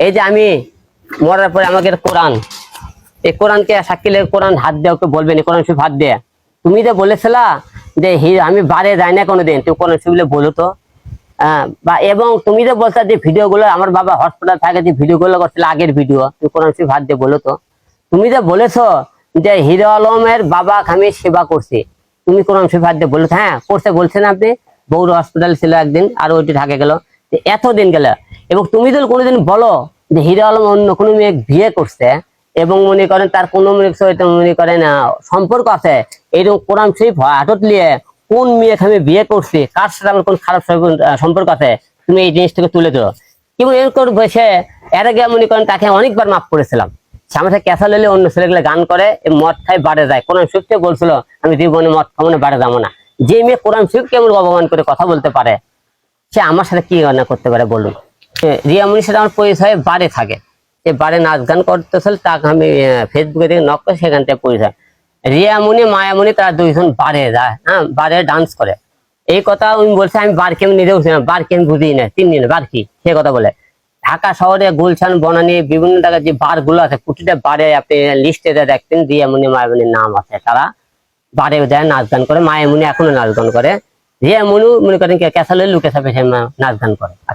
এই যে আমি মরার পরে আমাকে কোরআন, এই কোরআনকে সাক্ষীলে কোরআন হাত দিয়ে ওকে বলবেন কোরআন শরীফ হাত দিয়ে। তুমি যে বলেছিলা যে আমি বারে যাই না কোনোদিন, তুমি কোরআন শরীফ বলো তো। বা এবং তুমি যে বলছো যে ভিডিও গুলো আমার বাবা হসপিটাল থাকে যে ভিডিও গুলো করছিল আগের ভিডিও, তুমি কোরআন শরীফ হাত দিয়ে বলো তো। তুমি যে বলেছ যে হিরো আলমের বাবা আমি সেবা করছি, তুমি কোরআন শরীফ হাত দিয়ে বলেছ হ্যাঁ করছে, বলছেন আপনি। বৌর হসপিটাল ছিল একদিন, আর ওইটি থাকে গেল। এতদিন গেল এবং তুমি যদি কোনোদিন বলো যে হিরো আলম অন্য কোনো মেয়ে বিয়ে করছে এবং মনে করেন তার কোনো মনে করেন সম্পর্ক আছে এইরকম কোরআন শরীফ হাতত নিয়ে কোন মেয়ে আমি বিয়ে করছি, কার সাথে আমার কোন খারাপ সম্পর্ক- আছে, তুমি এই জিনিসটাকে তুলে ধরো। কিন্তু এরকম বসে এর আগে মনে করেন তাকে অনেকবার মাফ করেছিলাম। সে আমার সাথে ক্যাসা লইলে অন্য ছেলেগুলো গান করে মদ খাই বাড়ে যায়। কোরআন শরীফকে বলছিল, আমি জীবনে মদ খাব না, বাড়ে যাব না। যে মেয়ে কোরআন শরীফকে এমন অপমান করে কথা বলতে পারে, সে আমার সাথে কি রান্না করতে পারে বলুন? রিয়া মুনির সাথে আমার পরিচয় বারে থাকে। সে বারে নাচ গান করতেছিল তাকে আমি ফেসবুকে থেকে নক করে সেখান থেকে পরিচয় রিয়া মুনি মায়ামুনি তারা দুইজন বারে যায় হ্যাঁ বারে ডান্স করে। এই কথা উনি বলছে, আমি বার কেমন নিজে বুঝি না বার কেমন বুঝি না তিন দিন বার কি? সে কথা বলে। ঢাকা শহরে গুলশান, বনানি, বিভিন্ন জায়গায় যে বারগুলো আছে, প্রতিটা বারে আপনি লিস্টে দেখতেন রিয়ামুনি মায়ামুনির নাম আছে। তারা বারে যায়, নাচ গান করে। মায়ামুনি এখনও নাচ গান করে। রিয়ামুনি মনে করেন ক্যাসালে লুকে সাপে সে নাচ গান করে।